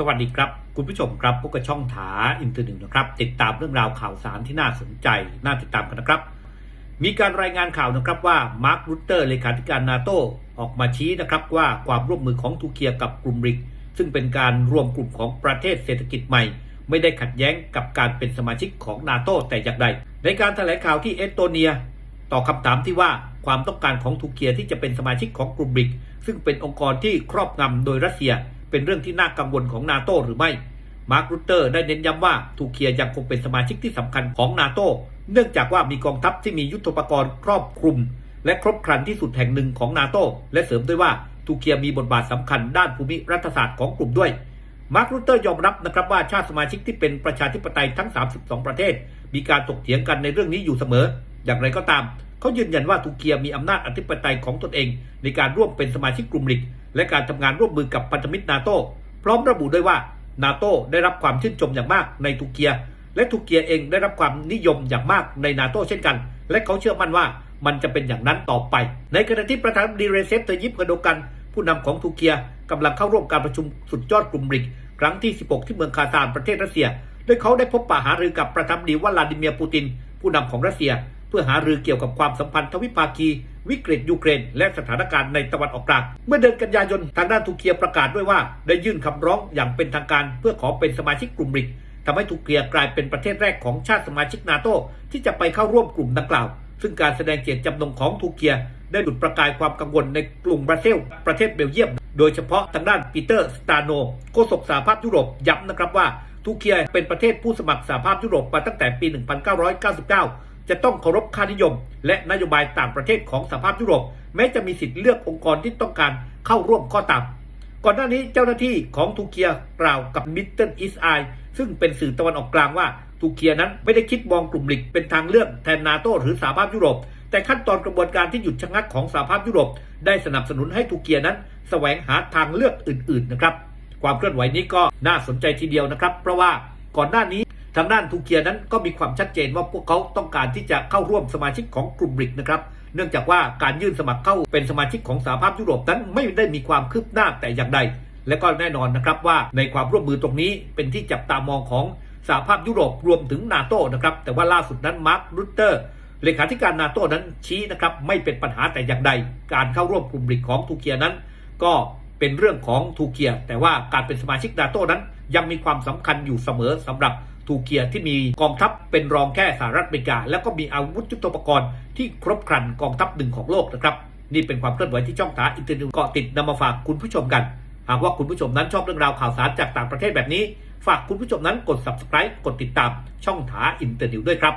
สวัสดีครับ คุณผู้ชมครับพบกับช่องถาอินเตอร์หนิวนะครับ ติดตามเรื่องราวข่าวสารที่น่าสนใจ น่าติดตามกันนะครับ มีการรายงานข่าวนะครับว่ามาร์ครูเตอร์เลขาธิการนาโตออกมาชี้นะครับว่าความร่วมมือของทูเกียกับกลุ่มบริก ซึ่งเป็นการรวมกลุ่มของประเทศเศรษฐกิจใหม่ ไม่ได้ขัดแย้งกับการเป็นสมาชิกของนาโตแต่อย่างใด ในการแถลงข่าวที่เอสโตเนียต่อบคำถามที่ว่าความต้องการของทูเกียที่จะเป็นสมาชิกของกลุ่มบริก ซึ่งเป็นองค์กรที่ครอบงำโดยรัสเซีย เป็นเรื่องที่น่ากังวลของนาโตหรือไม่ มาร์ครูเตอร์ได้เน้นย้ำว่าทูเกียยังคงเป็นสมาชิกที่สำคัญของนาโตเนื่องจากว่ามีกองทัพที่มียุทธปกรณ์ครอบคลุม และครบครันที่สุดแห่งหนึ่งของนาโตและเสริมด้วยว่าทูเกียมีบทบาทสำคัญด้านภูมิรัฐศาสตร์ของกลุ่มด้วยมาร์ครูเตอร์ยอมรับนะครับว่าชาติสมาชิกที่เป็นประชาธิปไตยทั้ง 32 ประเทศ มีการถกเถียงกันในเรื่องนี้อยู่เสมอ อย่างไรก็ตาม เขายืนยันว่าทูเกียมีอำนาจอธิปไตยของตนเอง ในการร่วมเป็นสมาชิกกลุ่มลิก และการทำงานร่วมมือกับพันธมิตรนาโตพร้อมระบุด้วยว่านาโตได้รับความชื่นชมอย่างมากในทูเกียและทูเกียเองได้รับความนิยมอย่างมากในนาโตเช่นกัน และเขาเชื่อมั่นว่ามันจะเป็นอย่างนั้นต่อไป ในขณะที่ประธานาธิบดีเรเซปเตยิปกระโดกัน ผู้นำของทูเกียกำลังเข้าร่วมการประชุมสุดยอดกลุ่มบริก ครั้งที่ 16 ที่เมืองคาซานประเทศรัสเซีย โดยเขาได้พบปะหารือกับประธานาธิบดีวลาดิเมียร์ปูติน ผู้นำของรัสเซีย เพื่อหารือเกี่ยวกับความสัมพันธ์ทวิภาคี วิกฤตยูเครน และสถานการณ์ในตะวันออกกลาง เมื่อเดือนกันยายนทางด้านทูเกียประกาศด้วยว่า ได้ยื่นคำร้องอย่างเป็นทางการ เพื่อขอเป็นสมาชิกกลุ่มบริกทำให้ทูเกียกลายเป็นประเทศแรกของชาติสมาชิกนาโตที่จะไปเข้าร่วมกลุ่มดังกล่าว ซึ่งการแสดงเจตจำนงของทูเกียได้ดุดประกายความกังวลในกลุ่มบราซิล ประเทศเบลเยียม โดยเฉพาะทางด้านปีเตอร์สตาโนโฆษกสหภาพยุโรปย้ำนะครับว่าทูเกียเป็นประเทศผู้สมัครสหภาพยุโรปมาตั้งแต่ปี 1999 จะต้องเคารพค่านิยม และนโยบายต่างประเทศของสหภาพยุโรป แม้จะมีสิทธิ์เลือกองค์กรที่ต้องการเข้าร่วมข้อตามก่อนหน้านี้เจ้าหน้าที่ของทูเกียกล่าวกับมิตเติลอิสไอซึ่งเป็นสื่อตะวันออกกลางว่าทูเกียนั้นไม่ได้คิดมองกลุ่มหลิกเป็นทางเลือกแทนนาโตหรือสหภาพยุโรป แต่ขั้นตอนกระบวนการที่หยุดชะงักของสหภาพยุโรป ได้สนับสนุนให้ทูเกียนั้นแสวงหาทางเลือกอื่น ๆ นะครับ ความเคลื่อนไหวนี้ก็น่าสนใจทีเดียวนะครับ เพราะว่าก่อนหน้านี้ ทางด้านทูเกียนั้นก็มีความชัดเจนว่าพวกเขาต้องการที่จะเข้าร่วมสมาชิกของกลุ่มบริกนะครับ เนื่องจากว่าการยื่นสมัครเข้าเป็นสมาชิกของสหภาพยุโรปนั้นไม่ได้มีความคืบหน้าแต่อย่างใด และก็แน่นอนนะครับว่าในความร่วมมือตรงนี้เป็นที่จับตามองของสหภาพยุโรปรวมถึงนาโต้นะครับ แต่ว่าล่าสุดนั้นมาร์ครูเตอร์เลขาธิการนาโต้นั้นชี้นะครับไม่เป็นปัญหาแต่อย่างใด การเข้าร่วมกลุ่มบริกของทูเกียนั้น ก็เป็นเรื่องของทูเกีย แต่ว่าการเป็นสมาชิกนาโต้นั้นยังมีความสำคัญอยู่เสมอสำหรับ ทูเกียที่มีกองทัพเป็นรองแค่สหรัฐอเมริกา แล้วก็มีอาวุธยุทโธปกรณ์ที่ครบครันกองทัพหนึ่งของโลกนะครับ นี่เป็นความเคลื่อนไหวที่ช่องถาอินเตอร์เน็ตเกาะติดนำมาฝากคุณผู้ชมกัน หากว่าคุณผู้ชมนั้นชอบเรื่องราวข่าวสารจากต่างประเทศแบบนี้ ฝากคุณผู้ชมนั้นกด subscribe กดติดตามช่องถาอินเตอร์เน็ตด้วยครับ